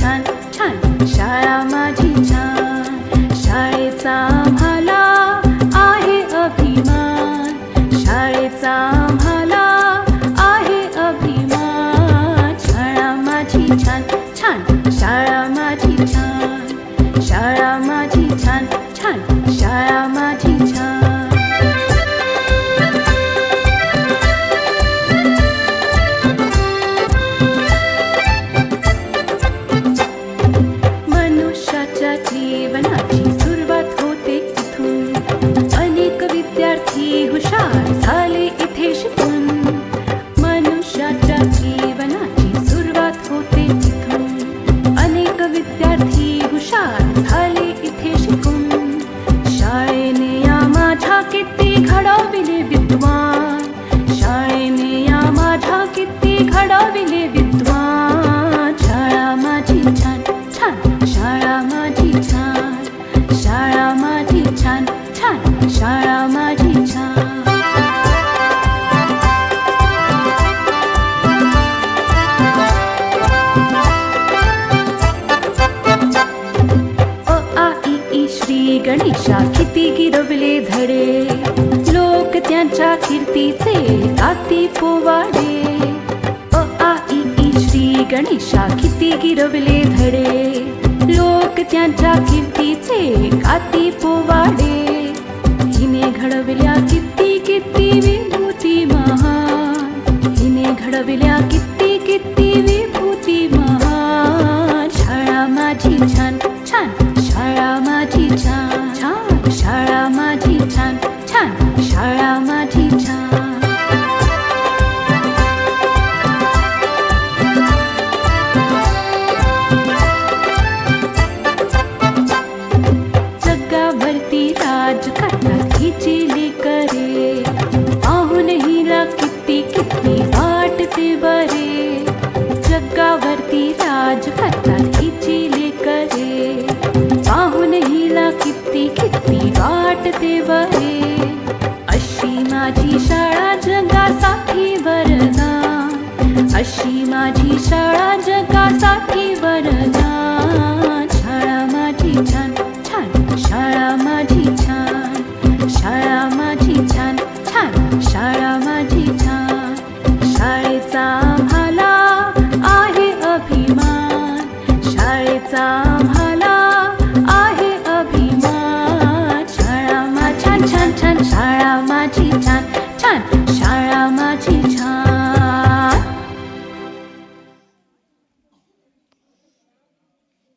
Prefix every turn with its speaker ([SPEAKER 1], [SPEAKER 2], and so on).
[SPEAKER 1] छान छान शाळा माझी छान शाळेचा घडविले विद्वान। शाळेने या माझ्या किती घडविले विद्वान। शाळा माझी छान छान, शाळा माझी छान, शाळा माझी छान छान, शाळा माझी छान। गणेशा, किती गिरवले धडे। त्यांच्या कीर्तीचे ताती पोवाडे. अ आ इ ई श्री गणेशा किती गिरवले धडे. लोक त्यांच्या कीर्तीचे काती पोवाडे. हिने घडविल्या किती किती विभूती महान. हिने घडविल्या किती किती विभूती महान. शाळा माझी छान छान. शाळा माझी छान छान. शाळा माझी छान. I'm a. त्याचा मला आहे अभिमान. शाळा मा छान छान छान. शाळा माझी छान छान.